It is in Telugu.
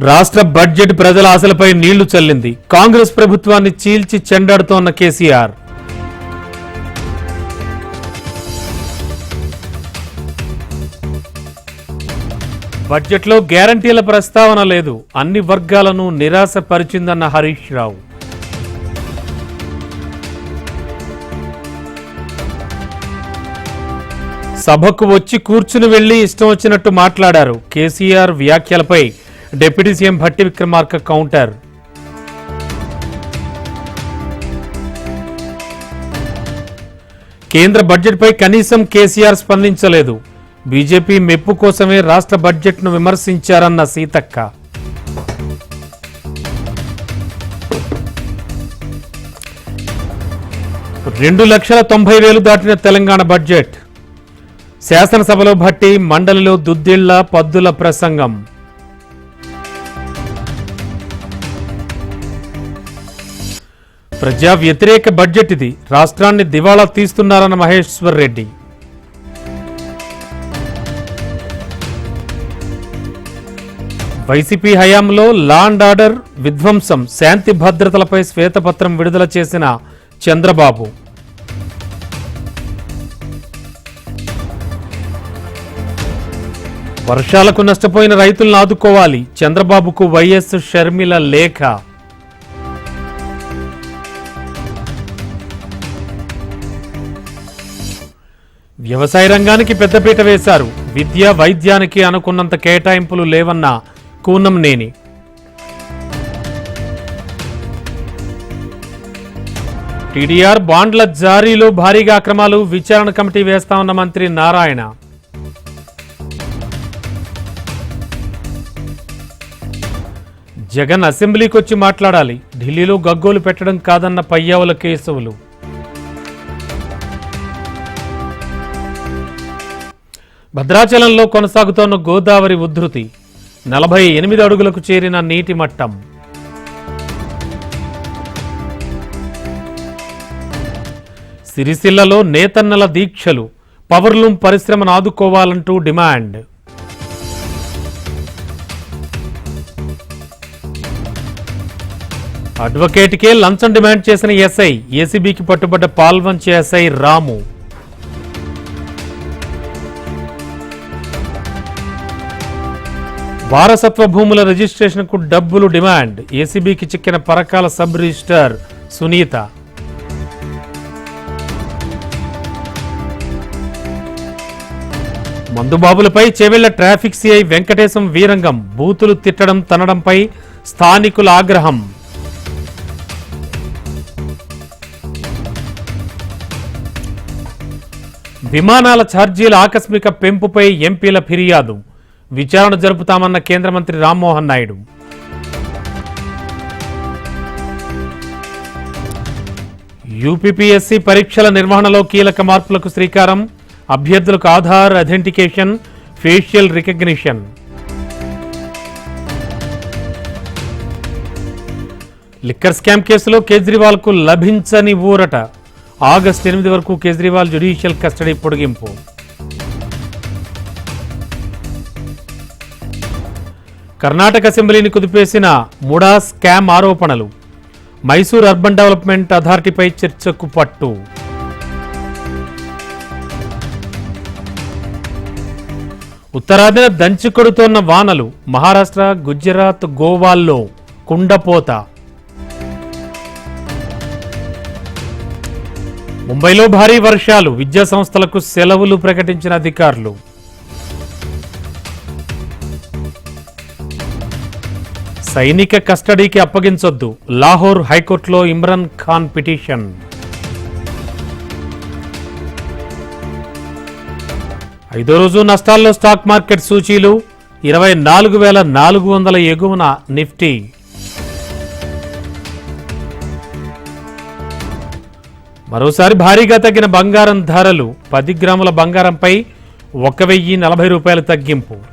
రాష్ట్ర బడ్జెట్ ప్రజల ఆశలపై నీళ్ళు చల్లింది. కాంగ్రెస్ ప్రభుత్వాన్ని చీల్చి చెండాడుతోన్న కేసీఆర్. బడ్జెట్లో గ్యారంటీల ప్రస్తావన లేదు. అన్ని వర్గాలను నిరాశపరిచిందన్న హరీష్ రావు. సభకు వచ్చి కూర్చుని వెళ్ళి ఇష్టం వచ్చినట్టు మాట్లాడారు. కేసీఆర్ వ్యాఖ్యలపై deputy CM Bhatti Vikramarka counter. కేంద్ర బడ్జెట్పై కనీసం కేసీఆర్ స్పందించలేదు. బీజేపీ మెప్పు కోసమే రాష్ట్ర బడ్జెట్ను విమర్శించారన్న సీతక్క. రెండు లక్షల తొంభై వేలు దాటిన తెలంగాణ బడ్జెట్. శాసనసభలో భట్టి మండలిలో దుద్దిళ్ళ పద్దుల ప్రసంగం. ప్రజా వ్యతిరేక బడ్జెట్ ఇది. రాష్ట్రాన్ని దివాళా తీస్తున్నారన్న మహేశ్వర్ రెడ్డి. వైసీపీ హయాంలో లాండ్ ఆర్డర్ విధ్వంసం శాంతి భద్రతలపై శ్వేతపత్రం విడుదల చేసిన చంద్రబాబు. వర్షాలకు నష్టపోయిన రైతులను ఆదుకోవాలి. చంద్రబాబుకు వైఎస్ షర్మిల లేఖ. వ్యవసాయ రంగానికి పెద్దపీట వేశారు. విద్య వైద్యానికి అనుకున్నంత కేటాయింపులు లేవన్న కూనం నేని. టీడీఆర్ బాండ్ల జారీలో భారీగా అక్రమాలు విచారణ కమిటీ వేస్తామన్న మంత్రి నారాయణ. జగన్ అసెంబ్లీకి వచ్చి మాట్లాడాలి. ఢిల్లీలో గగ్గోలు పెట్టడం కాదన్న పయ్యావుల కేశవులు. భద్రాచలంలో కొనసాగుతోన్న గోదావరి ఉధృతి నలభై ఎనిమిది అడుగులకు చేరిన నీటి మట్టం. సిరిసిల్లలో నేతన్నల దీక్షలు పవర్లూమ్ పరిశ్రమను ఆదుకోవాలంటూ డిమాండ్. అడ్వకేట్కే లంచం డిమాండ్ చేసిన ఎస్ఐ ఏసీబీకి పట్టుబడ్డ పాల్వంచి ఎస్ఐ రాము. వారసత్వ భూముల రిజిస్ట్రేషన్కు డబ్బులు డిమాండ్. ఏసీబీకి చిక్కిన పరకాల సబ్ రిజిస్టర్ సునీత. మందుబాబులపై చేవెళ్ళ ట్రాఫిక్ సిఐ వెంకటేశం వీరంగం. బూతులు తిట్టడం తనడంపై స్థానికుల ఆగ్రహం. విమానాల ఛార్జీల ఆకస్మిక పెంపుపై ఎంపీల ఫిర్యాదు. విచారణ జరుపుతామన్న కేంద్ర మంత్రి రామ్మోహన్ నాయుడు. యూపీపీఎస్సీ పరీక్షల నిర్వహణలో కీలక మార్పులకు శ్రీకారం. అభ్యర్థులకు Aadhaar authentication facial recognition. Liquor scam కేసులో కేజ్రీవాల్కు లభించని ఊరట. ఆగస్టు ఎనిమిది వరకు కేజ్రీవాల్ జ్యుడిషియల్ కస్టడీ పొడిగింపు. కర్ణాటక అసెంబ్లీని కుదిపేసిన ముడా స్కామ్ ఆరోపణలు. మైసూర్ అర్బన్ డెవలప్మెంట్ అథారిటీపై చర్చకు పట్టు. ఉత్తరాదిన దంచుకొడుతోన్న వానలు మహారాష్ట్ర గుజరాత్ గోవాల్లో కుండపోత. ముంబైలో భారీ వర్షాలు విద్యా సంస్థలకు సెలవులు ప్రకటించిన అధికారులు. సైనిక కస్టడీకి అప్పగించొద్దు. లాహోర్ హైకోర్టులో ఇమ్రాన్ ఖాన్ పిటిషన్. ఐదో రోజు నష్టాల్లో స్టాక్ మార్కెట్ సూచీలు ఇరవై నాలుగు వేల నాలుగు వందల ఎగువన నిఫ్టీ. మరోసారి భారీగా తగ్గిన బంగారం ధరలు పది గ్రాముల బంగారంపై ఒక వెయ్యి నలభై రూపాయలు తగ్గింపు.